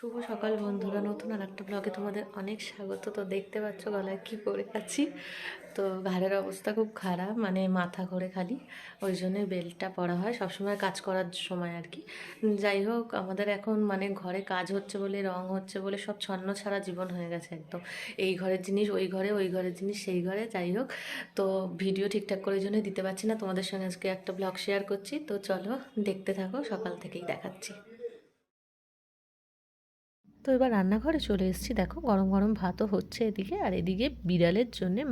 শুভ সকাল বন্ধুরা। নতুন আর একটা ব্লগে তোমাদের অনেক স্বাগত। তো দেখতে পাচ্ছ গলায় কী করে আছি। তো ঘাড়ের অবস্থা খুব খারাপ মানে মাথা ঘোরে খালি। ওই জন্যে বেল্টটা পরা হয়। সবসময় কাজ করার সময় আর কি। যাই হোক, আমাদের এখন মানে ঘরে কাজ হচ্ছে বলে, রং হচ্ছে বলে, সব ছন্ন ছাড়া জীবন হয়ে গেছে একদম। এই ঘরের জিনিস, ওই ঘরে, ওই ঘরের জিনিস, সেই ঘরে, যাই হোক। তো ভিডিও ঠিকঠাক করে জন্য দিতে পারছি না। তোমাদের সঙ্গে আজকে একটা ব্লগ শেয়ার করছি। তো চলো দেখতে থাকো, সকাল থেকেই দেখাচ্ছি। তো এবার রান্নাঘরে চলে এসেছি। দেখো গরম গরম ভাতও হচ্ছে এদিকে, আর এদিকে বিড়ালের জন্যে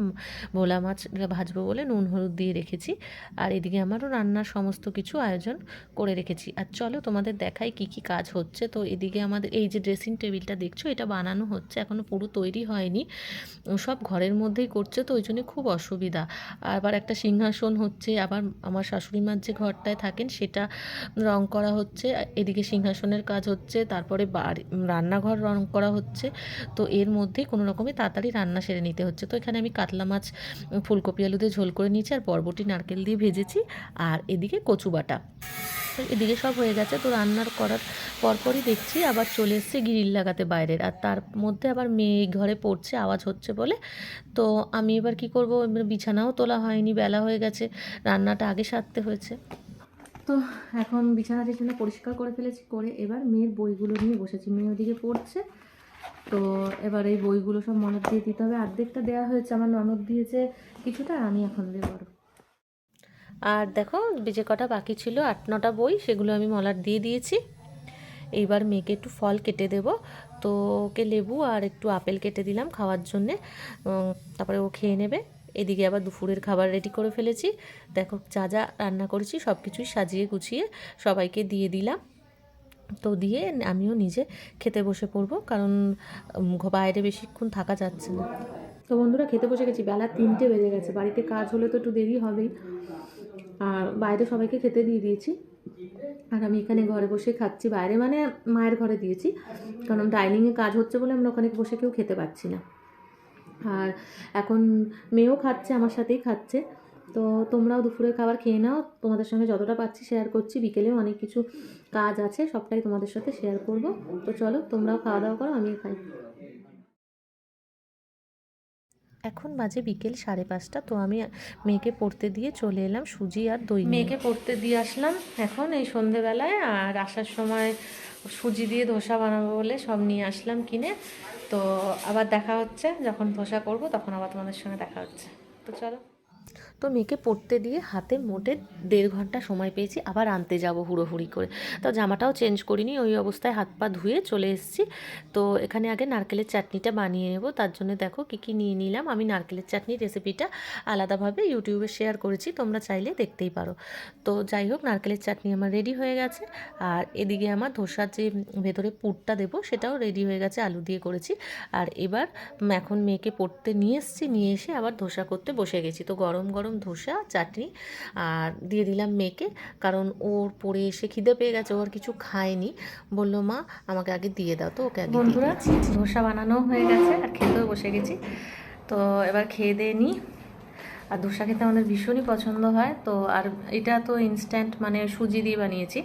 ভোলা মাছ ভাজবো বলে নুন, হলুদ দিয়ে রেখেছি। আর এদিকে আমারও রান্নার সমস্ত কিছু আয়োজন করে রেখেছি। আর চলো তোমাদের দেখাই কি কি কাজ হচ্ছে। তো এদিকে আমাদের এই যে ড্রেসিং টেবিলটা দেখছ, এটা বানানো হচ্ছে এখনও পুরো তৈরি হয়নি। সব ঘরের মধ্যেই করছে, তো ওই জন্য খুব অসুবিধা। আবার একটা সিংহাসন হচ্ছে, আবার আমার শাশুড়ি মার যে ঘরটায় থাকেন, সেটা রং করা হচ্ছে। এদিকে সিংহাসনের কাজ হচ্ছে, তারপরে বাড়ি, রান্নাঘর রং করা হচ্ছে। তো এর মধ্যেই কোনো রকমে তাড়াতাড়ি রান্না সেরে নিতে হচ্ছে। তো এখানে আমি কাতলা মাছ ফুলকপি আলু দিয়ে ঝোল করে নিয়েছি আর বরবটি, নারকেল দিয়ে ভেজেছি। আর এদিকে কচু বাটা। এদিকে সব হয়ে গেছে। তো রান্নার করার পরপরই দেখছি আবার চলে এসছে গ্রিল লাগাতে বাইরের। আর তার মধ্যে আবার মেয়ে ঘরে পড়ছে, আওয়াজ হচ্ছে বলে। তো আমি এবার কি করব? বিছানাও তোলা হয়নি, বেলা হয়ে গেছে। রান্নাটা আগে সারতে হয়েছে। তো এখন বিছানা টিছানা পরিষ্কার করে ফেলেছি, করে এবার মেয়ের বইগুলো নিয়ে বসেছি। মেয়ে ওদিকে পড়ছে, তো এবার এই বইগুলো সব মনত দিয়ে দিতে হবে। অর্ধেকটা দেওয়া হয়েছে, আমার ননদ দিয়েছে কিছুটা আমি এখন দেবো। আর। দেখো যে কটা বাকি ছিল, আট নটা বই, সেগুলো আমি মলার দিয়ে দিয়েছি। এইবার মেয়েকে একটু ফল কেটে দেব। তো ওকে লেবু আর একটু আপেল কেটে দিলাম খাওয়ার জন্যে। তারপরে ও খেয়ে নেবে। এদিকে আবার দুপুরের খাবার রেডি করে ফেলেছি। দেখো যা যা রান্না করেছি সব কিছুই সাজিয়ে গুছিয়ে সবাইকে দিয়ে দিলাম। তো দিয়ে আমিও নিজে খেতে বসে পড়ব, কারণ বাইরে বেশিক্ষণ থাকা যাচ্ছে না। তো বন্ধুরা খেতে বসে গেছি, বেলা তিনটে বেজে গেছে, বাড়িতে কাজ হলে তো একটু দেরি হবেই। আর বাইরে সবাইকে খেতে দিয়ে দিয়েছি। আর আমি এখানে ঘরে বসে খাচ্ছি, বাইরে মানে মায়ের ঘরে দিয়েছি, কারণ ডাইনিংয়ে কাজ হচ্ছে বলে আমরা ওখানে বসে কেউ খেতে পাচ্ছি না। আর এখন মেয়েও খাচ্ছে আমার সাথেই খাচ্ছে। তো তোমরাও দুপুরের খাবার খেয়ে নাও। তোমাদের সঙ্গে যতটা পাচ্ছি শেয়ার করছি। বিকেলেও অনেক কিছু কাজ আছে সবটাই তোমাদের সাথে শেয়ার করব। তো চলো তোমরাও খাওয়া দাওয়া করো আমিও খাই। এখন বাজে বিকেল সাড়ে পাঁচটা। তো আমি মেয়েকে পড়তে দিয়ে চলে এলাম সুজি আর দই মেয়েকে পড়তে দিয়ে আসলাম এখন এই সন্ধেবেলায়। আর আসার সময় সুজি দিয়ে ধোসা বানাবো বলে সব নিয়ে আসলাম কিনে। তো আবার দেখা হচ্ছে, যখন ধোসা করব তখন আবার তোমাদের সঙ্গে দেখা হচ্ছে। তো চলো। তো মেয়েকে পড়তে দিয়ে হাতে মোটে দেড় ঘণ্টা সময় পেয়েছি, আবার আনতে যাব হুড়োহুড়ি করে। তো জামাটাও চেঞ্জ করিনি, ওই অবস্থায় হাত পা ধুয়ে চলে এসেছি। তো এখানে আগে নারকেলের চাটনিটা বানিয়ে নেব, তার জন্য দেখো কী কী নিয়ে নিলাম। আমি নারকেলের চাটনির রেসিপিটা আলাদাভাবে ইউটিউবে শেয়ার করেছি, তোমরা চাইলে দেখতেই পারো। তো যাই হোক, নারকেলের চাটনি আমার রেডি হয়ে গেছে। আর এদিকে আমার ধোসার যে ভেতরে পুরটা দেবো, সেটাও রেডি হয়ে গেছে, আলু দিয়ে করেছি। আর এবার এখন মেয়েকে পড়তে নিয়ে এসেছি, নিয়ে এসে আবার ধোসা করতে বসে গেছি। তো গরম গরম গরম ধোসা চাটনি আর দিয়ে দিলাম মেয়েকে। কারণ ওর পড়ে এসে খিদে পেয়ে গেছে ও আর কিছু খায়নি। বলল মা আমাকে আগে দিয়ে দাও তো ওকে আগে বন্ধুরা ধোসা বানানো হয়ে গেছে আর খেতেও বসে গেছি। তো এবার খেয়ে দিয়ে নিই আর ধোসা খেতে আমাদের ভীষণই পছন্দ হয়। তো আর এটা তো ইনস্ট্যান্ট মানে সুজি দিয়ে বানিয়েছি।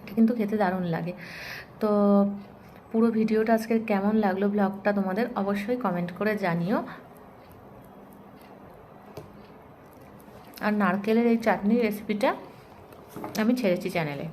এটা কিন্তু খেতে দারুণ লাগে। তো পুরো ভিডিওটা আজকে কেমন লাগল ব্লগটা তোমাদের অবশ্যই কমেন্ট করে জানিও। আর নারকেলের এই চাটনির রেসিপিটা আমি ছেড়েছি চ্যানেলে